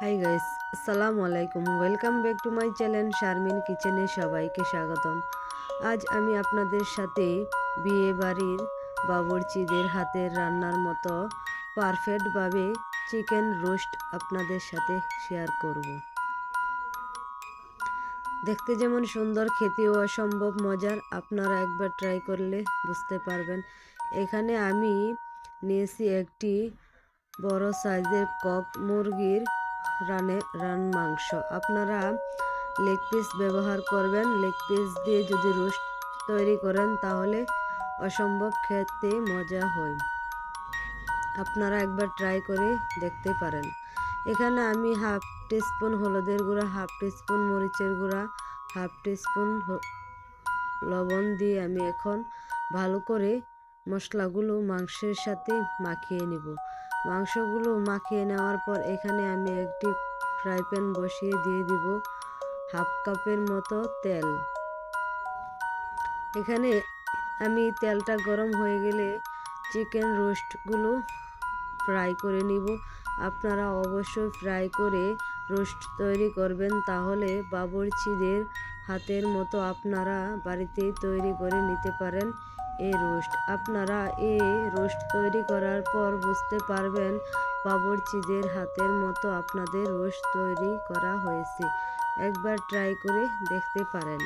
High guys আসসালামু আলাইকুম welcome back to my channel Sharmin কিচেনে সবাইকে স্বাগতম। আজ আমি আপনাদের সাথে বিয়ে বাড়ির বাবরচিদের হাতের রান্নার মতো পারফেক্টভাবে চিকেন রোস্ট আপনাদের সাথে শেয়ার করব। দেখতে যেমন সুন্দর, খেতেও অসম্ভব মজার। আপনারা একবার ট্রাই করলে বুঝতে পারবেন। এখানে আমি নিয়েছি একটি বড় সাইজের কক মুরগির রানে, রান মাংস। আপনারা লেগ পিস ব্যবহার করবেন। লেগ পিস দিয়ে যদি রোস্ট তৈরি করেন, তাহলে অসম্ভব খেতে মজা হয়। আপনারা একবার ট্রাই করে দেখতে পারেন। এখানে আমি হাফ টিস্পুন হলুদের গুঁড়া হাফ টিস্পুন মরিচের গুঁড়া হাফ টিস্পুন লবণ দিয়ে আমি এখন ভালো করে মশলাগুলো মাংসের সাথে মাখিয়ে নিব। মাংসগুলো মাখিয়ে নেওয়ার পর এখানে আমি একটি ফ্রাই প্যান বসিয়ে দিয়ে দিব হাফ কাপের মতো তেল। এখানে আমি তেলটা গরম হয়ে গেলে চিকেন রোস্টগুলো ফ্রাই করে নিব। আপনারা অবশ্যই ফ্রাই করে রোস্ট তৈরি করবেন, তাহলে বাবরচিদের হাতের মতো আপনারা বাড়িতেই তৈরি করে নিতে পারেন। এই রোস্ট। আপনারা এই রোস্ট তৈরি করার পর বুঝতে পারবেন বাবরচিদের হাতের মতো আপনাদের রোস্ট তৈরি করা হয়েছে। একবার ট্রাই করে দেখতে পারেন।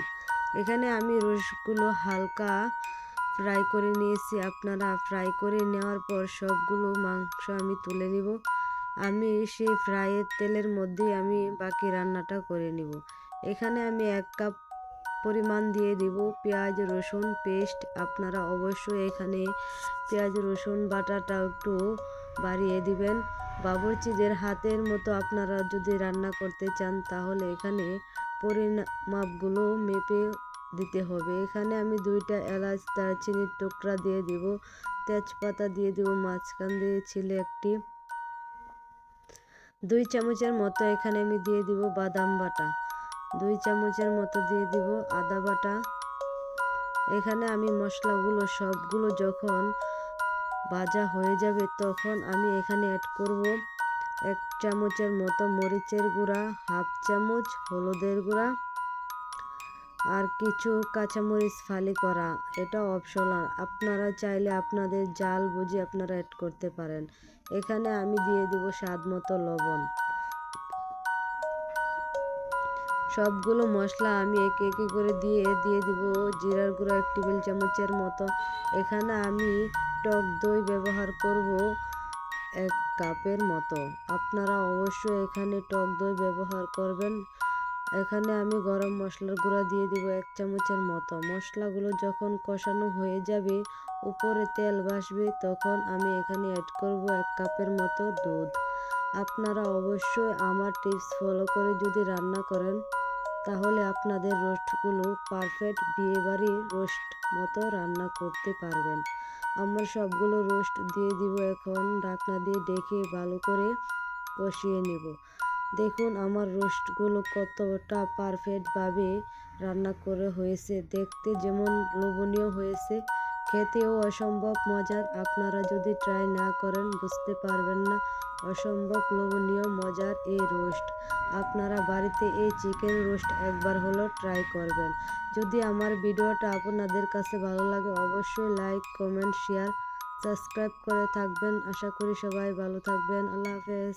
এখানে আমি রোস্টগুলো হালকা ফ্রাই করে নিয়েছি। আপনারা ফ্রাই করে নেওয়ার পর সবগুলো মাংস আমি তুলে নিব। আমি সেই ফ্রাইয়ের তেলের মধ্যেই আমি বাকি রান্নাটা করে নিব। এখানে আমি এক কাপ পরিমাণ দিয়ে দিব। পেঁয়াজ, রসুন, পেস্ট আপনারা অবশ্যই এখানে পেঁয়াজ, রসুন, বাটাটা একটু বাড়িয়ে দিবেন। বাবরচিদের হাতের মতো আপনারা যদি রান্না করতে চান, তাহলে এখানে পরিমাপগুলো মেপে দিতে হবে। এখানে আমি দুইটা এলাচ, দারচিনির টুকরা দিয়ে দিব। তেজপাতা দিয়ে দিব, মাঝখান দিয়ে ছিলে একটি। দুই চামচের মতো এখানে আমি দিয়ে দিব বাদাম বাটা। দুই চামচের মতো দিয়ে দিব আদা বাটা। এখানে আমি মশলাগুলো সবগুলো যখন ভাজা হয়ে যাবে তখন আমি এখানে অ্যাড করব এক চামচের মতো মরিচের গুঁড়া, হাফ চামচ হলুদের গুঁড়া আর কিছু কাঁচামরিচ ফালি করা। এটা অপশনাল আপনারা চাইলে আপনাদের জাল বুঝে আপনারা অ্যাড করতে পারেন। এখানে আমি দিয়ে দিব স্বাদ মতো লবণ। সবগুলো মশলা আমি একে একে করে দিয়ে দিয়ে দিব জিরার গুঁড়া এক টেবিল চামচের মতো। এখানে আমি টক দই ব্যবহার করব এক কাপের মতো। আপনারা অবশ্যই এখানে টক দই ব্যবহার করবেন। এখানে আমি গরম মশলার গুঁড়া দিয়ে দিব এক চামচের মতো। মশলাগুলো যখন কষানো হয়ে যাবে, উপরে তেল ভাসবে, তখন আমি এখানে অ্যাড করব এক কাপের মতো দুধ। আপনারা অবশ্যই আমার টিপস ফলো করে যদি রান্না করেন তাহলে আপনাদের রোস্টগুলো পারফেক্ট বিয়েবাড়ির রোস্ট মতো রান্না করতে পারবেন। আমার সবগুলো রোস্ট দিয়ে দিব এখন, ঢাকনা দিয়ে ডেকে ভালো করে কষিয়ে নেব। দেখুন আমার রোস্টগুলো কতটা পারফেক্টভাবে রান্না করে হয়েছে। দেখতে যেমন লোভনীয় হয়েছে খেতেও অসম্ভব মজার। আপনারা যদি ট্রাই না করেন, বুঝতে পারবেন না। অসম্ভব লোভনীয়, মজার এই রোস্ট আপনারা বাড়িতে এই চিকেন রোস্ট একবার হলো ট্রাই করবেন। যদি আমার ভিডিওটা আপনাদের কাছে ভালো লাগে, অবশ্যই লাইক কমেন্ট শেয়ার সাবস্ক্রাইব করে থাকবেন। আশা করি সবাই ভালো থাকবেন। আল্লাহ হাফেজ।